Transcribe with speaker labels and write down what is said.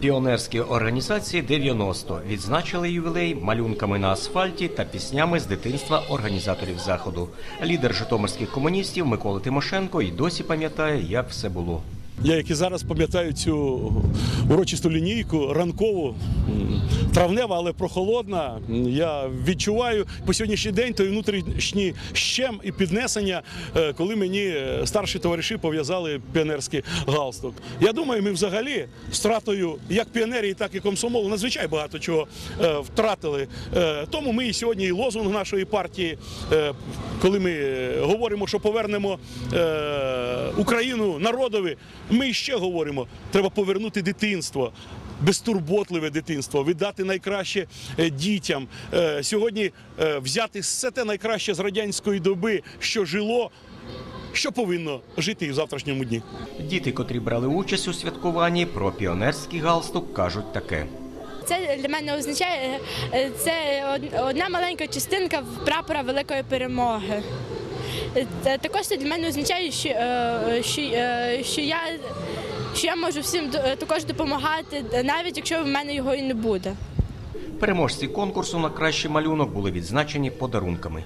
Speaker 1: Піонерські організації 90 відзначили ювілей малюнками на асфальті та піснями з дитинства організаторів заходу. Лідер житомирських комуністів Микола Тимошенко і досі пам'ятає, як все було.
Speaker 2: Я, як і зараз пам'ятаю цю урочисту лінійку, ранкову, травнева, але прохолодна. Я відчуваю по сьогоднішній день той внутрішній щем і піднесення, е, коли мені е, старші товариші пов'язали піонерський галстук. Я думаю, ми взагалі стратою як піонерії, так і комсомолу надзвичай багато чого е, втратили. Тому ми і сьогодні і лозунг нашої партії, коли ми говоримо, що повернемо Україну народові, ми ще говоримо, треба повернути дитинство. Безтурботливе дитинство, віддати найкраще е, дітям. Е, Сьогодні е, взяти все те найкраще з радянської доби, що жило, що повинно жити і в завтрашньому дні.
Speaker 1: Діти, котрі брали участь у святкуванні, про піонерський галстук кажуть таке.
Speaker 3: Це для мене означає це одна маленька частинка прапора великої перемоги. Також це для мене означає, що, що, що я. Що я можу всім е, також допомагати, навіть якщо в мене його і не буде.
Speaker 1: Переможці конкурсу на кращий малюнок були відзначені подарунками.